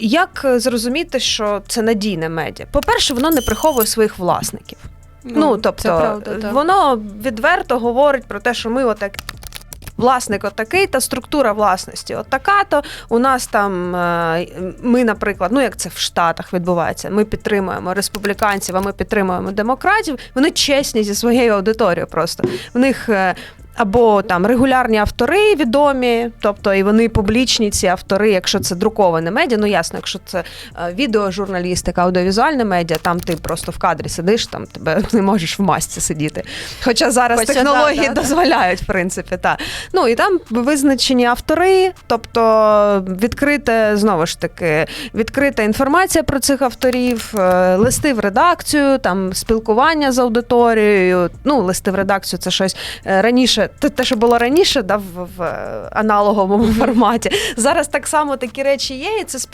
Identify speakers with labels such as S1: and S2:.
S1: як е, зрозуміти, що це надійне медіа? По-перше, воно не приховує своїх власників. Ну, тобто,
S2: це правда, так.
S1: воно відверто говорить про те, що ми отак. Власник отакий, та структура власності отака, то у нас там е, ми, наприклад, ну як це в Штатах відбувається, ми підтримуємо республіканців, а ми підтримуємо демократів. Вони чесні зі своєю аудиторією. Просто в них е, або там регулярні автори відомі, тобто і вони публічні, ці автори, якщо це друковане медіа. Ну ясно, якщо це е, відеожурналістика, аудіовізуальне медіа, там ти просто в кадрі сидиш, там тебе не можеш в масці сидіти. Хоча зараз
S2: Хоча
S1: технології
S2: да, да,
S1: дозволяють, в принципі, так. Ну і там визначені автори, тобто відкрите знову ж таки, відкрита інформація про цих авторів, е, листи в редакцію, там спілкування з аудиторією. Ну, листи в редакцію це щось е, раніше, те, що було раніше, да, в, в аналоговому форматі. Зараз так само такі речі є, і це спілкування.